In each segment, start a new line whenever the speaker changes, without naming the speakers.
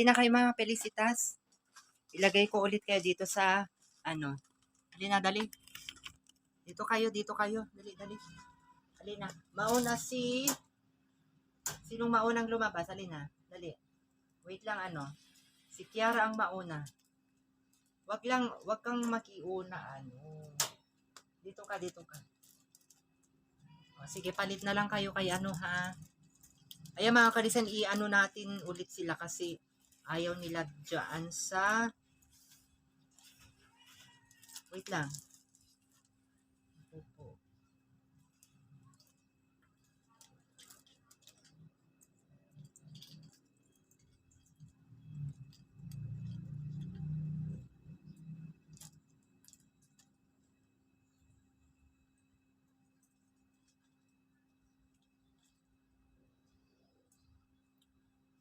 Dali na kayo mga pelisitas. Ilagay ko ulit kayo dito sa, ano, dali dali. Dito kayo, dito kayo. Dali, dali. Dali na. Mauna si, sinong maunang lumabas? Dali na, dali. Wait lang, ano. Si Kiara ang mauna. Wag lang, wag kang makiuna, ano. Dito ka, dito ka. O, sige, palit na lang kayo kay ano, ha. Ayan mga karisan, i-ano natin ulit sila kasi ayaw nila dyan sa... Wait lang. Opo.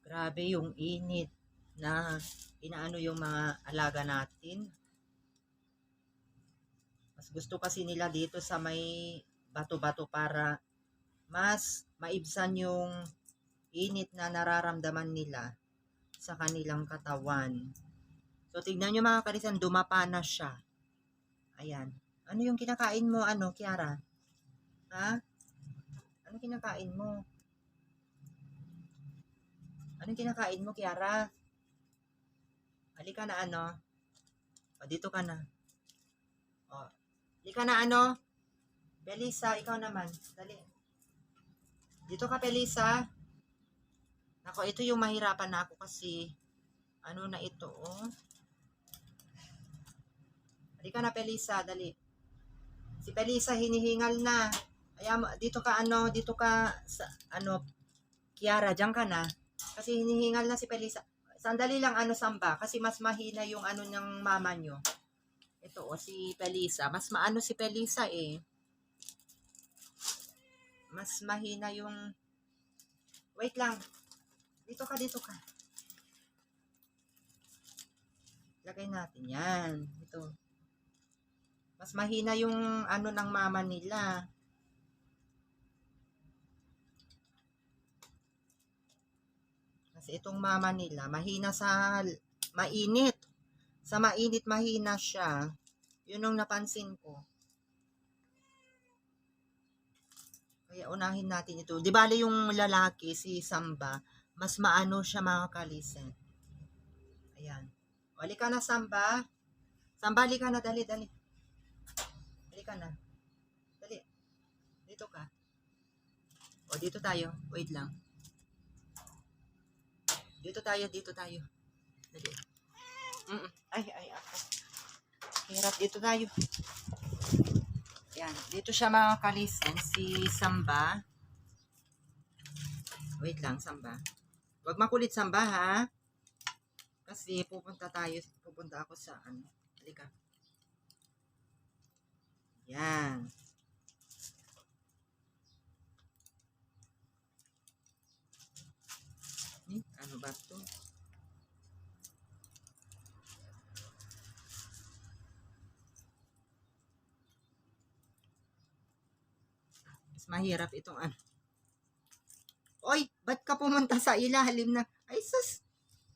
Grabe yung init na inaano yung mga alaga natin. Mas gusto kasi nila dito sa may bato-bato para mas maibsan yung init na nararamdaman nila sa kanilang katawan. So, tignan nyo mga karisan, dumapa na siya. Ayan. Ano yung kinakain mo, ano, Kiara? Ha? Ano kinakain mo? Anong kinakain mo, Kiara? Halika na ano? O, dito ka na. O, halika na ano? Belisa, ikaw naman. Dali. Dito ka, Belisa. Nako, ito yung mahirapan na ako kasi ano na ito, oh. Halika na, Pelisa, dali. Si Pelisa, hinihingal na. Kaya, dito ka, ano, dito ka, sa, ano, Kiara, dyan ka na. Kasi hinihingal na si Pelisa. Sandali lang ano samba kasi mas mahina yung ano ng mama nyo. Ito o si Pelisa. Mas maano si Pelisa eh. Mas mahina yung Wait lang. Dito ka, dito ka. Lagay natin yan. Ito. Mas mahina yung ano ng mama nila. Itong mama nila, mahina sa mainit. Sa mainit, mahina siya. Yun ang napansin ko. Kaya unahin natin ito. Di bale yung lalaki, si Samba, mas maano siya mga kalisen. Ayan. Wali ka na, Samba. Samba, halika na. Dali, dali. Halika na. Dali. Dito ka. O, dito tayo. Wait lang. Dito tayo, dito tayo. Dali. Mm -mm. Ay, ay, ako. Hirap, dito tayo. Yan, dito siya mga kalisen, si Samba. Wait lang, Samba. Huwag makulit, Samba, ha? Kasi pupunta tayo, pupunta ako sa, ano, halika. Yan. Eh, ano ba to? Mas mahirap itong ano. Oy, ba't ka pumunta sa ilalim na? Ay, sus!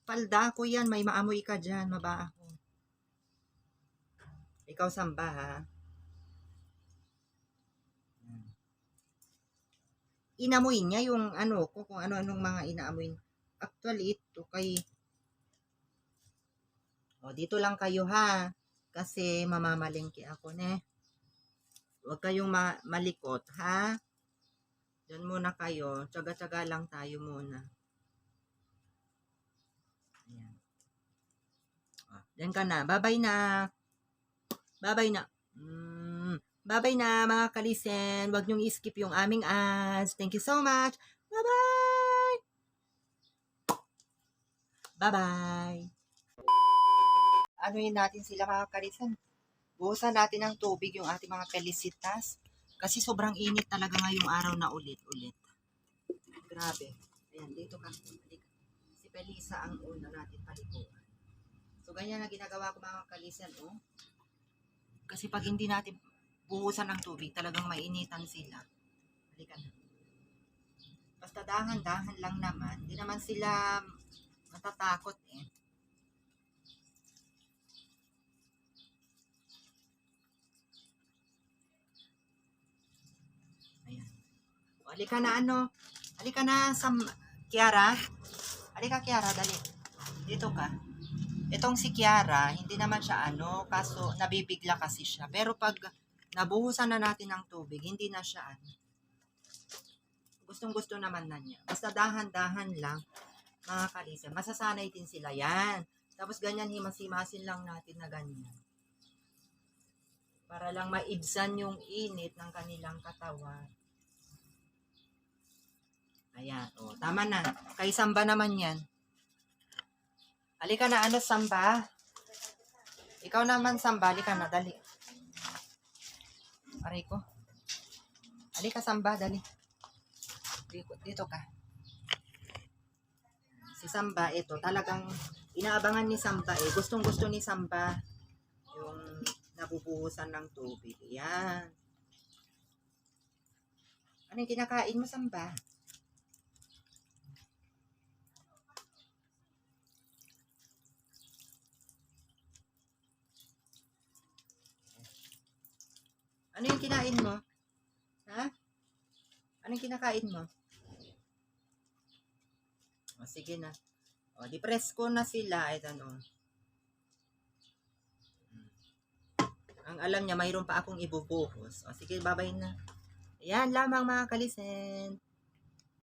Palda ko yan. May maamoy ka dyan. Mabaho. Ikaw samba, ha? Inamoy niya yung ano ko, kung ano-anong mga inaamoy. Actually, ito kay... O, dito lang kayo, ha? Kasi mamamalengke ako, ne? Huwag kayong ma- malikot, ha? Diyan muna kayo. Tsaga-tsaga lang tayo muna. Ayan. Ah, diyan ka na. Bye-bye na. Bye-bye na. Mm, bye-bye na, mga kalisen. Huwag niyong i-skip yung aming ads. Thank you so much. Bye-bye! Bye-bye! Anuhin natin sila, mga kalisen. Buhusan natin ng tubig yung ating mga pelisitas. Kasi sobrang init talaga ngayong araw na ulit-ulit. Grabe. Ayan, dito ka. Si Pelisa ang una natin paliguan. So, ganyan na ginagawa ko mga kalisan, oh. Kasi pag hindi natin buhusan ng tubig, talagang mainitan sila. Halika na. Basta dahan-dahan lang naman. Hindi naman sila Natatakot eh. Halika na ano. Halika na Sam Kiara. Halika Kiara, dali. Dito ka. Itong si Kiara, hindi naman siya ano, kaso nabibigla kasi siya. Pero pag nabuhusan na natin ng tubig, hindi na siya ano. Gustong gusto naman na niya. Basta dahan-dahan lang, mga kalisa. Masasanay din sila yan. Tapos ganyan, himas-himasin lang natin na ganyan. Para lang maibsan yung init ng kanilang katawan. Ayan, o, tama na. Kay Samba naman yan. Halika na, ano, Samba? Ikaw naman, Samba, halika na, dali. Aray ko. Halika, Samba, dali. Dito, dito ka. Si Samba, ito, talagang inaabangan ni Samba eh. Gustong gusto ni Samba yung nabubuhusan ng tubig. Yan. Ano yung kinakain mo, Samba? Ano yung kinain mo? Ha? Ano yung kinakain mo? O, sige na. O, di-press ko na sila. Ito, ano. Ang alam niya, mayroon pa akong ibubuhos. O, sige, babay na. Ayan lamang mga kalisen.